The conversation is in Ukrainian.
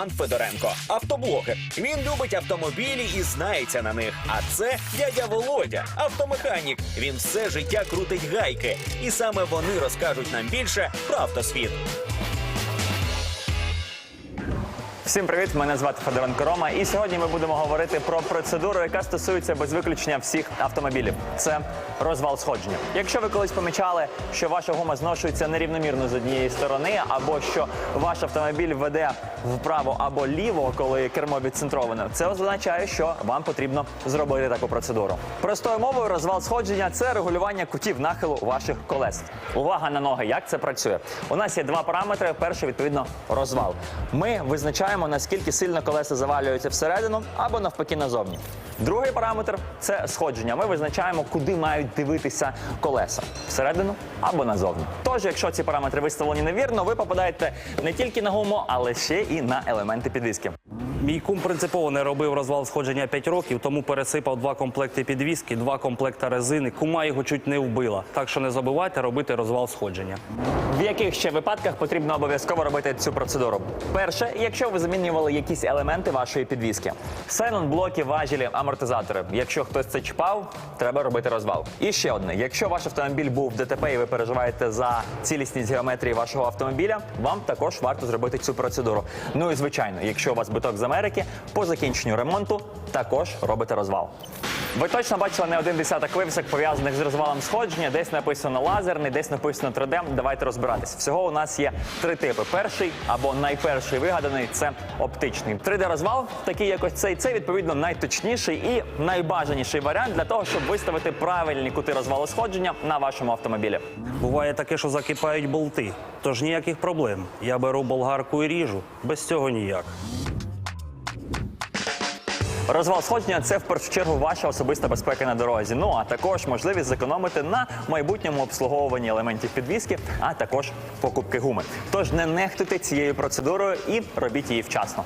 Роман Федоренко, автоблогер. Він любить автомобілі і знається на них. А це дядя Володя, автомеханік. Він все життя крутить гайки, і саме вони розкажуть нам більше про автосвіт. Всім привіт! Мене звати Федоренко Рома, і сьогодні ми будемо говорити про процедуру, яка стосується без виключення всіх автомобілів. Це розвал сходження. Якщо ви колись помічали, що ваша гума зношується нерівномірно з однієї сторони, або що ваш автомобіль веде вправо або ліво, коли кермо відцентроване, це означає, що вам потрібно зробити таку процедуру. Простою мовою, розвал сходження це регулювання кутів нахилу ваших колес. Увага на ноги, як це працює? У нас є два параметри. Перший, відповідно, розвал. Ми визначаємо, наскільки сильно колеса завалюються всередину або навпаки назовні. Другий параметр це сходження. Ми визначаємо, куди мають дивитися колеса всередину або назовні. Тож, якщо ці параметри виставлені невірно, ви попадаєте не тільки на гуму, але ще і на елементи підвіски. Мій кум принципово не робив розвал сходження 5 років, тому пересипав два комплекти підвіски, два комплекти резини. Кума його чуть не вбила. Так що не забувайте робити розвал сходження. В яких ще випадках потрібно обов'язково робити цю процедуру? Перше, якщо ви замінювали якісь елементи вашої підвіски. Сайлент-блоки, важелі, амортизатори. Якщо хтось це чіпав, треба робити розвал. І ще одне: якщо ваш автомобіль був в ДТП і ви переживаєте за цілісність геометрії вашого автомобіля, вам також варто зробити цю процедуру. Ну і звичайно, якщо у вас биток з Америки, по закінченню ремонту також робите розвал. Ви точно бачили не один десяток вивісок, пов'язаних з розвалом сходження. Десь написано лазерний, десь написано 3D. Давайте розбиратись. Всього у нас є три типи. Перший або найперший вигаданий це оптичний. 3D-розвал, такий як ось цей, це відповідно найточніший і найбажаніший варіант для того, щоб виставити правильні кути розвалу сходження на вашому автомобілі. Буває таке, що закипають болти. Тож ніяких проблем. Я беру болгарку і ріжу. Без цього ніяк. Розвал сходження це в першу чергу ваша особиста безпека на дорозі. Ну а також можливість зекономити на майбутньому обслуговуванні елементів підвіски, а також покупки гуми. Тож не нехтуйте цією процедурою і робіть її вчасно.